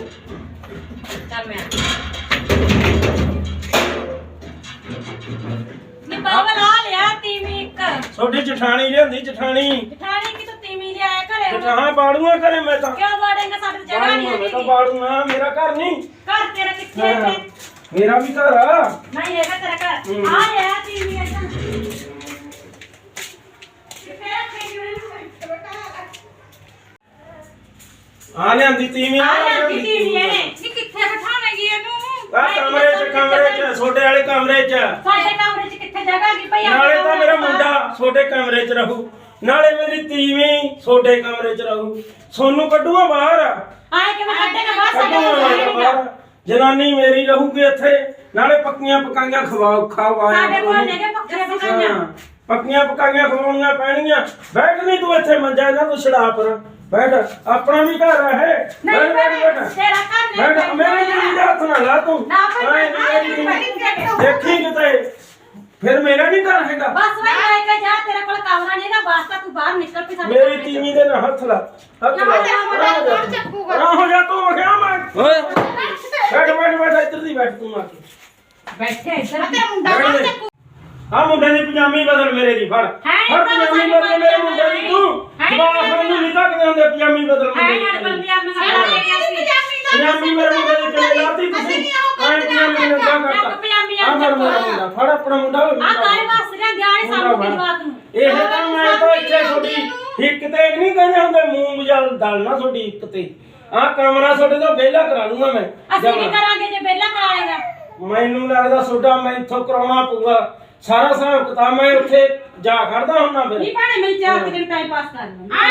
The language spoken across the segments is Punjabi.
ਚੱਲ ਮੈਂ ਨੀ ਬਾਬਲ ਆ ਲਿਆ ਤੀਵੀਂ ਇੱਕ। ਛੋਟੀ ਜਠਾਣੀ ਲਿਆਂਦੀ ਜਠਾਣੀ। ਜਠਾਣੀ ਕਿ ਤੂੰ ਤੀਵੀਂ ਲਿਆਇਆ ਘਰੇ ਹੁਣ? ਜਠਾਂ ਬਾੜੂਆਂ ਕਰੇ ਮੈਂ ਤਾਂ। ਕਿਉਂ ਬਾੜੇਂਗਾ ਸਾਡੇ ਤੇ ਜਗ੍ਹਾ ਨਹੀਂ ਬਾੜੂਆਂ ਮੈਂ ਤਾਂ ਹੈਗੀ। ਬਾੜੂਆਂ ਮੇਰਾ ਘਰ ਨਹੀਂ ਘਰ ਤੇਰਾ ਕਿੱਥੇ ਹੈ? ਮੇਰਾ ਵੀ ਘਰ ਆ। ਨਹੀਂ ਹੈਗਾ ਤੇਰਾ ਘਰ। ਹੂੰ। ਆ ਲਿਆ ਤੀਵੀਂ ਇਦਾਂ ਕਿੱਥੇ ਰੱਖੀ ਹੋਈ ਆ ਲਿਆਂਦੀ ਤੀਵੀਂ ਆ ਲਿਆ ਤੀਵੀਂ ਨੀ। ਕਿੱਥੇ ਬਿਠਾਵੇਂਗੀ ਇਹਨੂੰ? ਆ ਕਮਰੇ ਚ ਕਮਰੇ ਚ ਛੋਟੇ ਵਾਲੇ ਕਮਰੇ ਚ। ਸਾਡੇ ਕਮਰੇ 'ਚ ਕਿੱਥੇ ਜਗ੍ਹਾ ਕੀ ਭਈ? ਨਾਲੇ ਤਾਂ ਮੇਰਾ ਮੁੰਡਾ ਛੋਟੇ ਕਮਰੇ ਚ ਰਹੂ। ਨਾਲੇ ਮੇਰੀ ਤੀਵੀਂ ਛੋਟੇ ਕਮਰੇ ਚ ਰਹੂ। ਸੋਨੂੰ ਕੱਢੂਆ ਬਾਹਰ। ਆਏ ਕਿਵੇਂ ਕੱਢੇਗਾ? ਬਾਹਰ ਮੈਂ ਜਨਾਨੀ ਮੇਰੀ ਰਹੂਗੀ ਇੱਥੇ। ਨਾਲੇ ਪੱਕੀਆਂ ਪਕਾਈਆਂ ਖਵਾਓ ਖਾਵਾਇਆ ਸਾਡੇ ਕੋਲ ਨੇਗੇ ਪੱਖੇ ਪਕਾਈਆਂ। ਪੱਕੀਆਂ ਪਕਾਈਆਂ ਖਵਾਉਣੀਆਂ ਪੈਣਗੀਆਂ। ਬੈਠ ਨਹੀਂ ਤੂੰ ਇੱਥੇ ਮੰਜਾ ਇਹਨਾਂ ਤੋਂ ਛੜਾ ਪਰ। ਬੈਠ ਆਪਣਾ ਵੀ ਘਰ ਹੈ ਨਹੀਂ ਬੈਠ, ਬੈਠ, ਭੈਣੇ, ਬੈਠ। ਤੇਰਾ ਘਰ ਨਹੀਂ ਬੈਠ ਮੇਰੇ ਜੀ ਦਾ ਹੱਥ ਨਾ ਲਾ ਤੂੰ ਨਾ ਭਾਈ, ਐਂ ਨਾ, ਮੇਰੀ ਨਾ, ਜ਼ਮੀਨ- ਨਾ, ਦੇਖੀ ਕਿਤੇ ਫਿਰ ਮੇਰਾ ਨਹੀਂ ਘਰ ਹੈਗਾ ਬਸ ਮੈਂ ਲੈ ਕੇ ਜਾ ਤੇਰੇ ਕੋਲ ਕਮਰਾ ਨਹੀਂਗਾ ਵਾਸਤਾ ਤੂੰ ਬਾਹਰ ਨਿਕਲ ਪਈ ਸਾਡੇ ਮੇਰੀ ਕਮਰੇ 'ਚ। ਤੀਵੀਂ ਦੇ ਨਾਲ ਹੱਥ ਲਾ ਹੱਥ ਲਾ ਨਾ, ਤੇਰਾ ਮੁੰਡਾ ਕੌਣ ਚੱਕੂਗਾ? ਨਾ ਹੋ ਜਾ ਤੂੰ ਵਖਿਆ ਮੈਂ ਓਏ ਬੈਠ ਬੈਠ ਬੈਠ ਇੱਧਰ ਦੀ ਬੈਠ ਤੂੰ ਆ ਕੇ ਬੈਠੇ ਇੱਧਰ ਤੇਰਾ ਮੁੰਡਾ ਬੈਠ ਕੌਣ ਦੇ। ਚੱਕੂ ਆ ਮੁੰਡੇ ਦੀ ਪਜਾਮੀ ਬਦਲ ਮੇਰੇ ਦੀ ਫੜ ਹੈ ਨੀ ਫੜ ਭਰਾ ਪਜਾਮੀ ਸਾਡੀ ਬਦਲ ਮੇਰੇ ਮੁੰਡੇ ਦੀ ਤੂੰ ਹੈ ਨੀ ਜਵਾਬ ਭਰਾ ਮੈਨੂੰ ਨਹੀਂ ਹੁੰਦੇ ਪਜਾਮੀ ਬਦਲ ਹੈ ਮੁੰਡੇ ਨਾਲ ਦੀ ਸਾਡੀ ਦਾ ਮੇਰੇ ਮੁੰਡੇ ਦੀ ਕਿਵੇਂ ਲਾਤੀ ਤੁਸੀਂ। ਐਂ ਪਜਾਮੀ ਨੇ ਕਿਆ ਕਰਤਾ? ਪਜਾਮੀ ਆ ਫੜ ਮੇਰਾ ਮੁੰਡਾ ਫੜ ਆਪਣਾ ਮੁੰਡਾ ਆ ਮੁੰਡਾ। ਕਾਰੇ ਫੜ। ਵਾਸਰਿਆਂ ਦਿਆਣੇ ਸਾਹਮਣੇ ਦੀ ਨੂੰ। ਇਹ ਤਾਂ ਮੈਂ ਤਾਂ ਇੱਥੇ ਤੁਹਾਡੀ ਹਿੱਕ ਤੇ ਨਹੀਂ ਕਹਿੰਦੇ ਹੁੰਦੇ ਮੂੰਹ ਮਜਲ ਦਲਣਾ ਤੁਹਾਡੀ ਹਿੱਕ ਤੇ। ਆ ਕਮਰਾ ਤੁਹਾਡੇ ਤੋਂ ਵਿਹਲਾ ਕਰਾ ਦੂੰਗਾ ਮੈਂ। ਅਸੀਂ ਕੀ। ਕਰਾਂਗੇ ਜੇ ਬੇਲਾ ਕਰਾ ਲੇਗਾ ਮੈਨੂੰ ਲੱਗਦਾ ਤੁਹਾਡਾ ਮੈਂ ਇੱਥੋਂ ਕਰਾਉਣਾ ਪਊਗਾ। ਸਾਰਾ ਹਿਸਾਬ ਕਿਤਾਬ ਮੈਂ ਉੱਥੇ ਜਾ ਖੜਦਾ ਹੁੰਨਾ ਫਿਰ। ਨਹੀਂ ਭਾਣੇ ਮੈਂ ਚਾਰ ਕੁ ਦਿਨ ਟਾਈਮ ਪਾਸ ਕਰ ਲੂੰ ਆ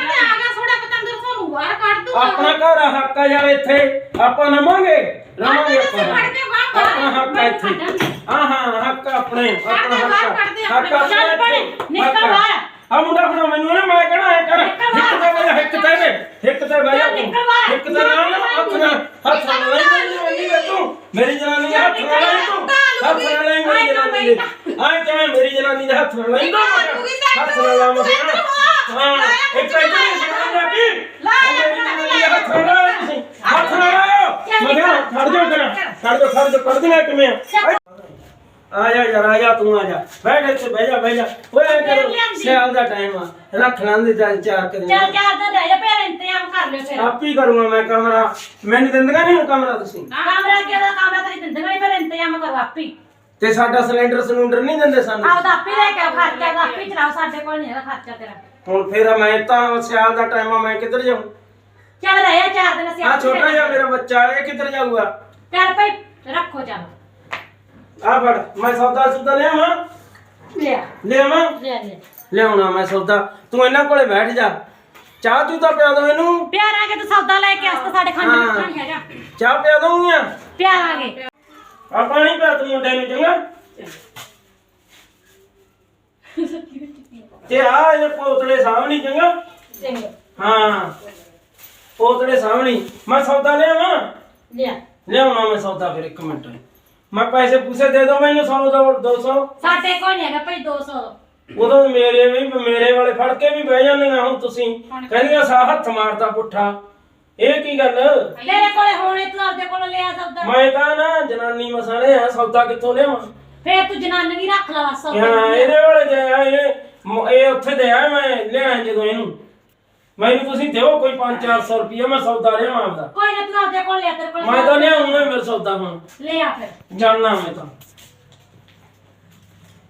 ਆ ਗਿਆ ਪਤੰਦਰ ਤੁਹਾਨੂੰ ਬਾਹਰ ਕੱਢ ਦੂੰਗਾ। ਆਪਣਾ ਘਰ ਆ ਹੱਕ ਆ ਯਾਰ ਇੱਥੇ। ਆਪਾਂ ਨਵਾਂਗੇ। ਰਵਾਂਗੇ ਤਾਂ ਆਪਾਂ ਤੁਸੀਂ ਫੜ ਕੇ ਬਾਹਰ ਆਪਣਾ ਹੱਕ ਆ ਇੱਥੇ। ਹਾਂ ਹਾਂ ਹੱਕ ਆਪਣੇ ਆਪਣਾ ਬਾਹਰ ਹੱਕ ਆ। ਹੱਕ ਆਪਣੇ। ਚੱਲ ਆਪਣੇ ਭੈਣੇ, ਇੱਥੇ। ਨਿਕਲ ਹੱਕ ਆ। ਬਾਹਰ। ਆ ਮੁੰਡਾ ਫੜਾ ਮੈਨੂੰ ਨਾ ਮੈਂ ਕਹਣਾ ਹੈ ਕਰ? ਨਿਕਲ ਹਿੱਕ ਤੇ ਬਹਿ ਜਾ, ਹਿੱਕ ਤੇ ਬਹਿ ਹਿੱਕ ਤੇ ਬਹਿ ਜਾ ਚੱਲ ਨਿਕਲ ਬਾਹਰ। ਹਿੱਕ ਤੇ ਨਾ ਨਾ ਹੱਥ ਨਾਲ। ਹੱਥ ਨਾਲ ਲੈ ਮੇਰੀ ਦੇ ਤੂੰ। ਮੇਰੀ ਜਨਾਨੀ ਦੇ ਹੱਥ ਨਾਲ ਲੈ ਤੂੰ। ਹੱਥ ਨਾਲ ਲੈ ਮੇਰੀ ਜਨਾਨੀ ਦੇ। ਆਏ ਕਿਵੇਂ? ਮੇਰੀ ਜਨਾਨੀ ਦੇ ਹੱਥ ਨਾਲ ਲੈ ਤੂੰ। ਹੱਥ ਨਾਲ ਲਾ ਮੈਂ ਹਾਂ ਇੱਕ ਤਾਂ ਇੱਧਰ ਕੀ ਹੱਥ ਨਾਲ ਤੁਸੀਂ ਹੱਥ ਨਾਲ ਲਾਓ ਖੜ ਜਾ ਕਰ ਖੜ ਜਾ ਖੜ ਜਾ ਕਰ ਕਿਵੇਂ ਆ ਆ ਜਾ ਯਾਰ ਆ ਜਾ ਤੂੰ ਆ ਜਾ ਬੈਠ ਇੱਥੇ ਬਹਿ ਜਾ ਬਹਿ ਜਾ ਓਏ ਐਂ ਕਰੋ ਸਿਆਲ ਦਾ ਟਾਈਮ ਆ ਰੱਖ ਲਾਂਦੇ ਚਾਰ ਚਾਰ ਕੁ ਦਿਨ ਚੱਲ ਚਾਰ ਦਿਨ ਰਹਿ ਜਾ ਫਿਰ ਇੰਤਜ਼ਾਮ ਕਰ ਲਿਓ ਫਿਰ ਆਪ ਕਰੂੰਗਾ ਮੈਂ ਕਮਰਾ। ਮੈਨੂੰ ਦਿੰਦਗਾ ਨਹੀਂ ਹੁਣ ਕਮਰਾ ਤੁਸੀਂ। ਕਮਰਾ ਕਿਹਦਾ ਕਮਰਾ ਤੇਰੀ ਦਿੰਦੇ ਨਹੀਂ ਫਿਰ ਇੰਤਜ਼ਾਮ ਕਰੋ ਆਪੀ ਤੇ ਸਾਡਾ ਸਿਲੰਡਰ ਸਿਲੰਡਰ ਨਹੀਂ ਦਿੰਦੇ ਸਾਨੂੰ। ਆਪਦਾ ਆਪੀ ਲੈ ਕੇ ਆਓ ਖਰਚਾ ਦਾ ਆਪੀ ਚਲਾਓ ਸਾਡੇ ਕੋਲ ਨਹੀਂ ਹੈਗਾ ਖਰਚਾ ਤੇਰਾ। ਹੁਣ ਫੇਰ ਮੈਂ ਤਾਂ ਸਿਆਲ ਦਾ ਟਾਈਮ ਆ ਮੈਂ ਕਿੱਧਰ ਜਾਊਂ? ਚੱਲ ਰਹਿ ਜਾ ਚਾਰ ਦਿਨ ਅਸੀਂ ਆ ਆਪੇ ਛੋਟਾ ਜਿਹਾ ਮੇਰਾ ਬੱਚਾ ਇਹ ਕਿੱਧਰ ਜਾਊਗਾ? ਚੱਲ ਭਾਈ ਰੱਖੋ ਚੱਲ। ਆ ਫੜ ਮੈਂ ਸੌਦਾ ਸੁਦਾ ਲਿਆਵਾਂ? ਲਿਆ। ਲਿਆਵਾਂ? ਲੈ ਲੈ ਲਿਆਉਣਾ ਮੈਂ ਸੌਦਾ। ਤੂੰ ਇਹਨਾਂ ਕੋਲੇ ਬੈਠ ਜਾ। ਚਾਹ ਤੂੰ ਤਾਂ ਪਿਆ ਦੋ ਇਹਨੂੰ। ਪਿਆਰਾਂਗੇ ਤੂੰ ਸੌਦਾ ਲੈ ਕੇ ਤਾਂ ਸਾਡੇ ਖਾਣੇ ਹਾਂ। ਵਿੱਚ ਨਹੀਂ ਹੈਗਾ। ਚਾਹ ਪਿਆ ਦਊਂਗਾ ਪਿਆਰਾਂਗੇ। ਆ ਪਾਣੀ ਪਿਆ ਤੂੰ ਮੁੰਡੇ ਨੂੰ ਚੰਗਾ। ਤੇ ਆ ਇਹ ਪੋਤਲੇ ਸਾਹਮਣੇ ਚੰਗਾ। ਚੰਗਾ। ਹਾਂ ਪੋਤਲੇ ਸਾਹਮਣੇ। ਮੈਂ ਸੌਦਾ ਲਿਆਵਾਂ ਲਿਆ ਲਿਆਉਣਾ ਮੈਂ ਸੌਦਾ ਫਿਰ ਇੱਕ ਮਿੰਟ। ਮੈਂ ਪੈਸੇ ਪੂਸੇ ਦੇ ਦੋ ਮੈਨੂੰ 100 ਦੋ 200 ਸਾਡੇ ਕੋਲ ਨਹੀਂ ਹੈਗਾ ਭਾਈ 200 ਉਦੋਂ ਮੇਰੇ ਵੀ ਮੇਰੇ ਵਾਲੇ ਫੜ ਕੇ ਵੀ ਬਹਿ ਜਾਂਦੀਆਂ ਹੁਣ ਤੁਸੀਂ। ਕਹਿੰਦੀਆਂ ਸਾ ਹੱਥ ਮਾਰਦਾ ਪੁੱਠਾ। ਇਹ ਕੀ ਗੱਲ? ਤੇਰੇ ਕੋਲੇ ਹੋਣੇ ਤੂੰ ਆਪਦੇ ਕੋਲ ਲਿਆ ਸੌਦਾ। ਮੈਂ ਤਾਂ ਨਾ ਜਨਾਨੀ ਮਸਾਲੇ ਆ ਸੌਦਾ ਕਿੱਥੋਂ ਲਿਆਵਾਂ? ਫੇਰ ਤੂੰ ਜਨਾਨੀ ਰੱਖ ਲਾ ਬਸ ਸੌਦਾ ਹਾਂ ਇਹਦੇ ਵਾਲੇ ਤੇ ਆ ਇਹ ਮ- ਇਹ ਉੱਥੇ ਦੇ ਆ ਮੈਂ ਲਿਆ ਜਦੋਂ ਇਹਨੂੰ। ਮੈਨੂੰ ਤੁਸੀਂ ਦਿਓ ਕੋਈ 5-400 ਰੁਪਏ ਮੈਂ ਸੌਦਾ ਲਿਆਵਾਂ ਆਪਦਾ। ਕੋਈ ਨਾ ਤੂੰ ਆਪਦੇ ਕੋਲ ਲਿਆ ਤੇਰੇ ਕੋਲ ਮੈਂ ਤਾਂ ਲਿਆਉਂਗਾ ਮੇਰੇ ਸੌਦਾ ਹੁਣ। ਲਿਆ ਫਿਰ। ਜਾਨਣਾ ਮੈਂ ਤਾਂ।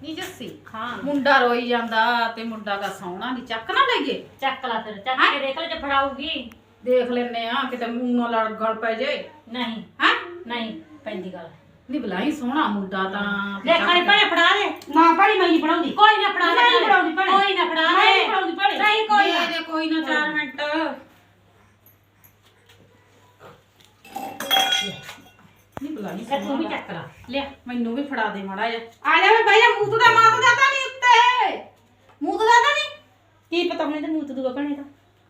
ਨੀ ਜੱਸੀ ਹਾਂ ਮੁੰਡਾ ਰੋਈ ਜਾਂਦਾ ਤੇ ਮੁੰਡਾ ਦਾ ਸੌਣਾ ਨਹੀਂ ਚੱਕ ਨਾ ਲਈਏ। ਚੱਕ ਲਾ ਫਿਰ ਚੱਕ ਕੇ ਦੇਖ ਲੈ ਜੇ ਫੜਾਊਗੀ। ਦੇਖ ਲੈਨੇ ਆ ਕਿਤੇ ਮੂੰਹ ਨਾਲ ਲੜ ਗਲ ਪੈ ਜੇ ਨਹੀਂ। ਹੈ? ਨਹੀਂ ਪੈਂਦੀ ਗੱਲ। ਨੀ ਬਲਾਈ ਸੋਹਣਾ ਮੁੰਡਾ ਤਾਂ। ਦੇਖਣੀ ਭਣੇ ਫੜਾ ਦੇ। ਨਾ ਭਾਈ ਮੈਂ ਨਹੀਂ ਪੜਾਉਂਦੀ ਕੋਈ ਨਾ ਫੜਾ ਦੇ ਮੈਂ ਨੀ ਫੜਾਉਂਦੀ ਭੈਣੇ। ਕੋਈ ਨਾ ਫੜਾ ਮੈਂ ਦੇ। ਨੀ ਫੜਾਉਂਦੀ ਭੈਣੇ। ਨਹੀਂ ਕੋਈ ਨਾ। ਕੋਈ ਨਾ 4 ਮਿੰਟ। ਨੀ ਬਲਾਈ ਫਿਰ ਤੂੰ ਵੀ ਚੱਕ ਲਾ। ਲਿਆ ਮੈਨੂੰ ਵੀ ਫੜਾ ਦੇ ਮਾੜਾ ਜਿਹਾ। ਆ ਜਾ ਵੇ ਭਾਈ ਮੂੰਹ ਤਾਂ ਨਹੀਂ ਉੱਤੇ ਮੂੰਹ ਦਾ ਤਾਂ ਨਹੀਂ ਕੀ ਪਤਾ ਮੈਨੂੰ ਤੇ ਮੂੰਹ ਤੇ ਦੂਗਾ ਭਣੇ ਦਾ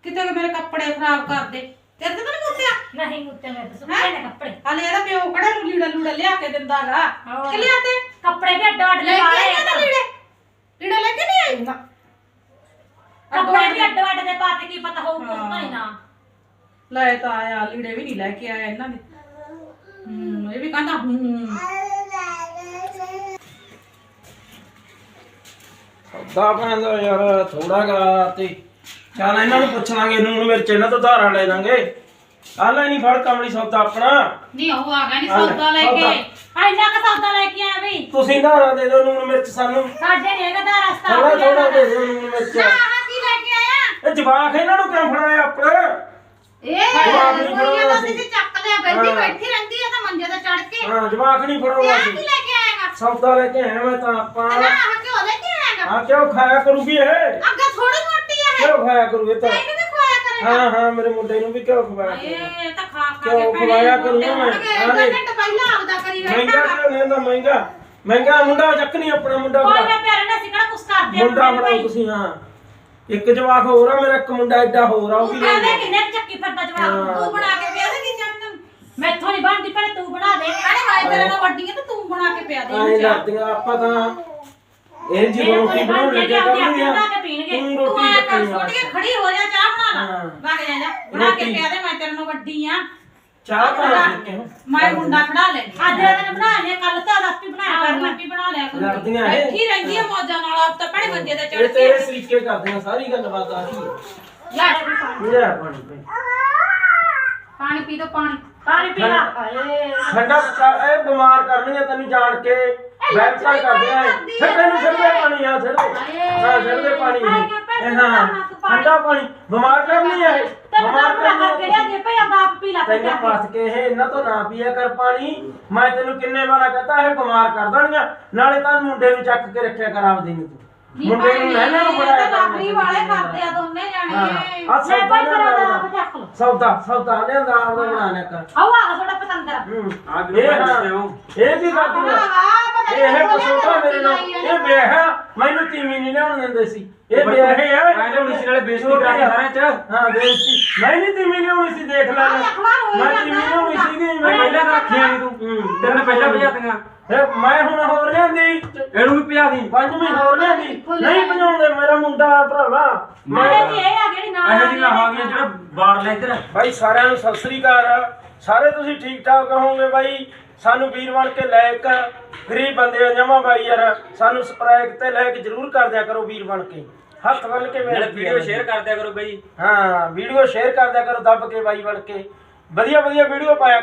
ਕਿਤੇ ਕਿ ਮੇਰੇ ਕੱਪੜੇ ਖਰਾਬ ਕਰ ਦੇ ਤੇਰੇ ਤੇ ਤਾਂ ਨਹੀਂ ਮੁੱਤਿਆ ਨਹੀਂ ਮੁੱਤੇ ਮੈਂ ਤਾਂ ਸੁੱਕੇ ਨੇ ਕੱਪੜੇ। ਹਲੇ ਇਹਦਾ ਪਿਓ ਕਿਹੜਾ ਨੂੰ ਲੀੜਾ ਲੂੜਾ ਲਿਆ ਕੇ ਦਿੰਦਾਗਾ? ਹੋਰ। ਕਿ ਲਿਆ ਤੇ? ਕੱਪੜੇ ਵੀ ਅੱਡ ਅੱਡ ਲੈ ਕੇ ਲਏ ਆਇਆ ਤਾਂ ਲੀੜੇ? ਲੀੜਾ ਲੈ ਕੇ ਨਹੀਂ ਆਈ ਨਾ ਕੱਪੜੇ ਵੀ ਅੱਡ ਅੱਡ ਦੇ ਪਾਤੇ ਕੀ ਪਤਾ ਹੋਊ ਕੁਝ ਨਹੀਂ ਨਾ। ਲੈ ਤਾਂ ਆਇਆ ਲੀੜੇ ਵੀ ਨਹੀਂ ਲੈ ਕੇ ਆਇਆ ਇਹਨਾਂ ਦੇ। ਹੂੰ ਇਹ ਵੀ ਕਹਿੰਦਾ ਹੂੰ। ਸੌਦਾ ਪੈਂਦਾ ਯਾਰ ਥੋੜਾ ਗਾ ਤੇ ਚੱਲ ਇਹਨਾਂ ਨੂੰ ਪੁੱਛ ਲਾਂਗੇ ਨੂਨ ਮਿਰਚ ਇਹਨਾਂ ਤੋਂ ਧਾਰਾ ਲੈ ਲਾਂਗੇ। ਆ ਲੈ ਨਹੀਂ ਫੜ ਕਮਲੀ ਸੌਦਾ ਆਪਣਾ। ਨਹੀਂ ਉਹ ਆ ਗਿਆ ਨਹੀਂ ਸੌਦਾ ਲੈ ਕੇ। ਆ ਇੰਨਾ ਕੁ ਸੌਦਾ ਲੈ ਕੇ ਆਇਆ ਵੀ। ਤੁਸੀਂ ਧਾਰਾ ਦੇ ਦਿਓ ਨੂਨ ਮਿਰਚ ਸਾਨੂੰ। ਸਾਡੇ ਨੇ ਇਹਦਾ ਦਾ ਰਸਤਾ ਥੋੜਾ ਥੋੜਾ ਦੇ ਦਿਓ ਨੂਨ ਮਿਰਚ। ਆਹ ਕੀ ਲੈ ਕੇ ਆਇਆ? ਇਹ ਜਵਾਕ ਇਹਨਾਂ ਨੂੰ ਕਿਉਂ ਫੜਾਇਆ ਆਪਣਾ? ਇਹ ਜਵਾਕ ਨਹੀਂ ਕੁੜੀਆਂ ਫੜਾਉਣਾ ਦਾ ਸੀ। ਤੇ ਚੱਕ ਲਿਆ ਬੈਠੀ ਹਾਂ। ਬੈਠੀ ਰਹਿੰਦੀ ਆ ਤਾਂ ਮੰਜੇ ਤੇ ਚੜ ਕੇ। ਹਾਂ ਜਵਾਕ ਨਹੀਂ ਤੇ ਫੜਾਉਣਾ ਆ ਸੀ ਕੀ ਲੈ ਕੇ ਆਏਗਾ? ਸੌਦਾ ਲੈ ਕੇ ਆਇਆ ਮੈਂ ਤਾਂ ਆਪਾਂ। ਤੇ ਨਾ ਆਹ ਕਿਉਂ ਲੈ ਕੇ ਆਏਗਾ? ਆ ਕਿਉਂ ਖਾਇਆ ਕਰੂਗੀ ਇਹ। ਆ ਕਿਉਂ ਖਾਇਆ ਤਾਂ। ਵੀ ਖਵਾਇਆ ਕਰੇਗਾ। ਹਾਂ ਹਾਂ ਮੇਰੇ ਮੁੰਡੇ ਨੂੰ ਵੀ ਕਿਉਂ ਖਵਾਇਆ ਇਹ ਤਾਂ ਖਾ ਖਾ ਕੇ ਖਵਾਇਆ ਕਰੂੰਗਾ ਮੈਂ। ਹਾਂ ਦੇ ਘੰਟੇ ਪਹਿਲਾਂ ਆਪਦਾ ਕਰੀ ਮਹਿੰਗਾ ਬੈਠਾ ਕਿਉਂ ਲੈਂਦਾ ਮਹਿੰਗਾ। ਮਹਿੰਗਾ ਮੁੰਡਾ ਚੱਕ ਨਹੀਂ ਆਪਣਾ ਮੁੰਡਾ ਕੋਈ ਫੜਾ। ਨਾ ਪਿਆਰੇ ਨੇ ਅਸੀਂ ਕਿਹੜਾ ਕੁਛ ਕਰਦੇ ਆ ਮੁੰਡਾ ਫੜਾਓ ਤੁਸੀਂ ਹਾਂ। ਇੱਕ ਜਵਾਕ ਹੋਰ ਆ ਮੇਰਾ ਇੱਕ ਮੁੰਡਾ ਐਡਾ ਹੋਰ ਆ ਉਹ ਵੀ ਲੈ ਕਹਿੰਦੇ ਜਾਓ। ਕਿੰਨੇ ਕੁ ਚੱਕੀ ਫਿਰਦਾ ਹਾਂ। ਜਵਾਬ ਤੂੰ ਬਣਾ ਕੇ ਪਿਆ ਦੇ ਚੰਨ ਮੈਥੋਂ ਨਹੀਂ ਬਣਦੀ ਪਰ ਤੂੰ ਬਣਾ ਦੇ। ਅਰੇ ਮੈਂ ਤੇਰੇ ਨਾਲ ਵੱਡੀ ਆ ਤੇ ਤੂੰ ਬਣਾ ਕੇ ਪਿਆ ਦੇ ਐਂ ਇਹਨੂੰ ਚਾਹ। ਲੜਦੀਆਂ ਆਪਾਂ ਤਾਂ ਇਹ ਜੀ ਮੇਰੇ ਰੋਟੀ ਬਣਾਉਣ ਬਣ ਲੱਗੇ ਕੇ ਕਰਦੀ ਆ ਬਣਾ ਕੇ ਪੀਣਗੇ? ਤੂੰ ਤੂੰ ਰੋਟੀ ਆਇਆ ਕਰ ਆ। ਸੁੱਟ ਕੇ ਖੜੀ ਹੋ ਜਾ ਚਾਹ ਬਣਾ ਲਾ। ਹਾਂ। ਵਗ ਜਾ ਜਾ ਬਣਾ ਕੇ ਰੋਟੀ। ਪਿਆ ਦੇ ਮੈਂ ਤੇਰੇ ਨਾਲ ਵੱਡੀ ਆ। ਚਾਹ ਬਣਾ ਕੇ ਮੈਂ ਮੁੰਡਾ ਖੜਾ ਲੈਣੀ ਅੱਜ ਦਾ ਦਿਨ ਬਣਾਣੇ ਕੱਲ ਤਾਂ ਰਾਤੀ ਬਣਾਇਆ ਕਰਨਾ ਕਰਨਾ ਕੀ ਬਣਾ ਲਿਆ ਕਰੂ ਲੜਦੀਆਂ ਇਹ। ਬੈਠੀ ਰਹਿੰਦੀ ਆ ਮੌਜਾਂ ਨਾਲ ਆਪ ਤਾਂ ਮੰਜੇ ਤੇ ਚੜ ਇਹ ਕੇ ਤੇਰੇ ਸਰੀਕੇ ਕਰਦੇ ਆ ਸਾਰੀ ਗੱਲਬਾਤ ਆ। ਰਹੀ ਹੈ ਯਾਰ ਮੇਰਾ ਪਾਣੀ ਪੀ ਦੋ ਪਾਣੀ। ਪਾਣੀ ਪੀ ਲਾ। ਠੰਡਾ ਬੱਚਾ ਇਹ ਬਿਮਾਰ ਕਰਨੀਆਂ ਤੈਨੂੰ ਜਾਣ ਕੇ। ਵੈਬਸਾਈ ਕਰਦੇ ਆ। ਛੱਡੇ ਨੂੰ ਛੱਡੇ ਪਾਣੀ ਆ ਛੱਡੇ ਹਾਂ ਛੱਡੇ ਪਾਣੀ ਇਹ। ਹਾਂ ਠੰਡਾ ਪਾਣੀ। ਬਿਮਾਰ ਕਰਨੀ ਆ ਇਹ ਤੈਨੂੰ ਬਿਮਾਰ ਕਰਨੀ ਆ ਦੇ ਭਈ ਆਪ ਪੀ ਲਾ ਤੈਨੂੰ ਪਾਸ ਕੇ ਇਹ ਇਹਨਾਂ ਤੋਂ ਨਾ ਪੀਆ ਕਰ ਪਾਣੀ। ਮੈਂ ਤੈਨੂੰ ਕਿੰਨੇ ਵਾਰਾ ਕਹਤਾ ਇਹ ਬਿਮਾਰ ਕਰ ਦੇਣਗੀਆਂ। ਨਾਲੇ ਤਾਂ ਮੁੰਡੇ ਨੂੰ ਚੱਕ ਕੇ ਰੱਖਿਆ ਕਰ ਆਪਦੇ ਨੂੰ ਮੁੰਡੇ ਨੂੰ ਨਾ ਇਹਨਾਂ ਨੂੰ ਕਰ ਨੌਕਰੀ ਵਾਲੇ ਕਰਦੇ ਆ ਦੋਨੇ ਜਾਣੇ। ਆ ਸੌਦਾ ਭਾਈ ਤੇਰਾ ਉਹਦਾ। ਚੱਕ ਲੋ ਸੌਦਾ ਸੌਦਾ ਲਿਆਂਦਾ ਆਪਦਾ ਬਣਾ ਲਿਆ ਕਰ। ਆਓ ਆ ਤੁਹਾਡਾ ਪਤੰਦਰ। ਹੂੰ ਇਹ ਹਾਂ ਇਹ ਆ? ਆਹ ਇਹ ਪਸੋਟਾ ਮੇਰੇ ਨਾਲ। ਇਹ ਵਿਆਹ ਮੈਨੂੰ ਤੀਵੀਂ ਨਹੀਂ ਲਿਆਉਣ ਦਿੰਦੇ ਸੀ। ਇਹ ਵਿਆਹ ਹੈ ਮੈਂ ਲਿਆਉਣੀ ਸੀ ਨਾਲੇ ਬੇਇੱਜ਼ਤੀ ਕਰਾਂਗੇ ਸਾਰਿਆਂ ਚ। ਹਾਂ ਬੇਇੱਜ਼ਤੀ। ਮੈਂ ਨਹੀਂ ਤੀਵੀਂ ਲਿਆਉਣੀ ਸੀ ਦੇਖ ਲੈ। ਮੈਂ ਤੀਵੀਂ ਲਿਆਉਣੀ ਸੀਗੀ ਮੈਂ ਮੈਂ ਪਹਿਲਾਂ ਰੱਖੀਆਂ ਨਹੀਂ ਤੂੰ। ਤੈਨੂੰ ਪਹਿਲਾਂ ਭਜਾਤੀਆਂ ਫਿਰ ਮੈਂ ਹੁਣ ਹੋਰ ਲਿਆਂਦੀ। ਇਹਨੂੰ ਵੀ ਭਜਾ ਦੀ। ਪੰਜਵੀਂ ਹੋਰ ਲਿਆਂਦੀ। ਨਹੀਂ ਭਜਾਉਂਦੇ ਮੇਰਾ ਮੁੰਡਾ ਭਰਾਵਾ। ਮਾਰੇ ਜੀ ਇਹ ਆ ਜਿਹੜੀ ਨਾਲ ਇਹੋ ਜਿਹੀਆਂ ਆ ਗਈਆਂ ਜਿਹੜਾ ਬਾੜ ਲੈ ਇੱਧਰ। ਭਾਈ ਸਾਰਿਆਂ ਨੂੰ ਸਤਿ ਸ੍ਰੀ ਅਕਾਲ। ਸਾਰੇ ਤੁਸੀਂ ਠੀਕ ਠਾਕ ਹੋਵੋਗੇ ਬਾਈ? ਸਾਨੂੰ ਵੀਰ ਬਣ ਕੇ ਲਾਇਕ ਗਰੀਬ ਬੰਦੇ ਆ ਜਮਾ ਬਾਈ ਯਾਰ। ਸਾਨੂੰ ਸਬਸਕ੍ਰਾਈਬ ਤੇ ਲਾਇਕ ਜਰੂਰ ਕਰ ਦਿਆ ਕਰੋ ਵੀਰ ਬਣ ਕੇ। ਹੱਥ ਬੰਨ ਕੇ ਬੇਨਤੀ ਵੀਡੀਓ ਸ਼ੇਅਰ ਕਰ ਦਿਆ ਕਰੋ ਬਈ। ਹਾਂ ਵੀਡੀਓ ਸ਼ੇਅਰ ਕਰ ਦਿਆ ਕਰੋ ਦੱਬ ਕੇ ਬਾਈ ਬਣ ਕੇ। ਵਧੀਆ ਵਧੀਆ ਵੀਡੀਓ ਪਾਇਆ